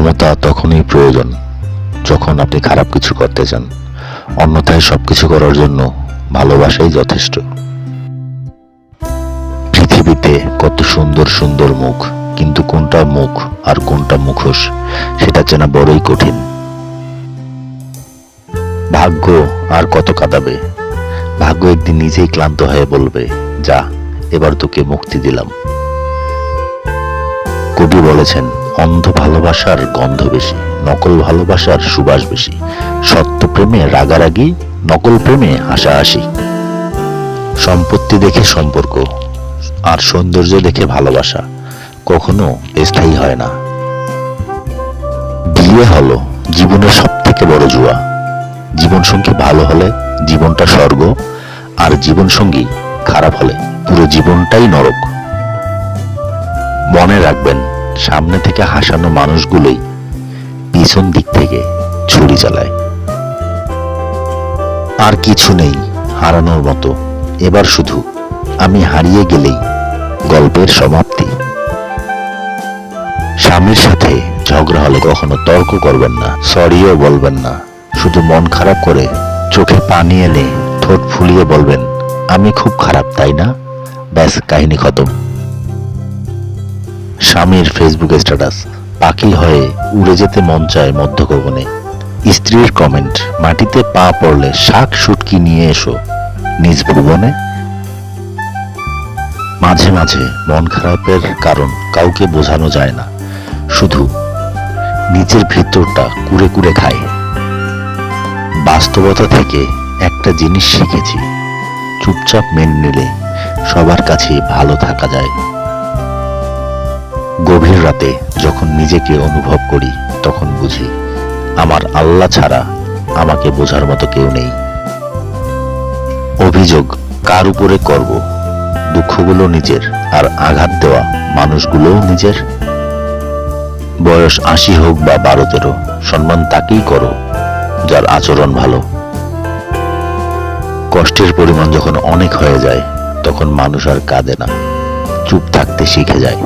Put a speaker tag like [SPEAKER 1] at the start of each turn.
[SPEAKER 1] ক্ষমতা তখনই প্রয়োজন যখন আপনি খারাপ কিছু করতে চান। অন্যথায় সবকিছু করার জন্য ভালোবাসাই যথেষ্ট। পৃথিবীতে কত সুন্দর সুন্দর মুখ, কিন্তু কোনটা মুখ আর কোনটা মুখোশ, সেটা চেনা বড়ই কঠিন। ভাগ্য আর কত কাঁদাবে? ভাগ্য একদিন নিজেই ক্লান্ত হয়ে বলবে, যা, এবার তোকে মুক্তি দিলাম। কবি বলেছেন অন্ধ ভালোবাসার গন্ধ বেশি, নকল ভালোবাসার সুবাস বেশি। সত্য প্রেমে রাগারাগি, নকল প্রেমে হাসাহাসি। সম্পত্তি দেখে সম্পর্ক, আর সৌন্দর্য দেখে ভালোবাসা, কখনো স্থায়ী হয় না। বিয়ে হলো জীবনের সব থেকে বড় জুয়া। জীবন সঙ্গী ভালো হলে জীবনটা স্বর্গ, আর জীবন সঙ্গী খারাপ হলে পুরো জীবনটাই নরক। মনে রাখবেন সামনে থেকে হাসানো মানুষগুলোই পিছন দিক থেকে ছুরি চালায়। আর কিছু নেই হারানোর মতো। এবার শুধু আমি হারিয়ে গেলেই গল্পের সমাপ্তি। স্বামীর সাথে ঝগড়া হলে কখনো তর্ক করবেন না সরিও বলবেন না। শুধু মন খারাপ করে চোখে পানি এনে ঠোঁট ফুলিয়ে বলবেন, আমি খুব খারাপ, তাই না? ব্যাস, কাহিনী খতম। স্বামীর ফেসবুক স্ট্যাটাস পাখি হয়ে উড়ে যেতে মন চায় মধ্য গগনে স্ত্রীর কমেন্ট মাটিতে পা পড়লে শাক সুটকি নিয়ে এসো, নিজ ভুবনে। মাঝে মাঝে মন খারাপের কারণ কাউকে বোঝানো যায় না। শুধু নিজের ভিতরটা কুড়ে কুড়ে খায়। বাস্তবতা থেকে একটা জিনিস শিখেছি, চুপচাপ মেনে নিলে সবার কাছে ভালো থাকা যায়। গভীর রাতে যখন নিজেকে অনুভব করি, তখন বুঝি আমার আল্লাহ ছাড়া আমাকে বোঝার মতো কেউ নেই। অভিযোগ, কার উপরে করব? দুঃখগুলো নিজের আর আঘাত দেওয়া মানুষগুলোও নিজের? বয়স আশি হোক বা বারো তেরো, সম্মান তাকেই করো, যার আচরণ ভালো। কষ্টের পরিমাণ যখন অনেক হয়ে যায়, তখন মানুষ আর কাঁদে না, চুপ থাকতে শিখে যায়।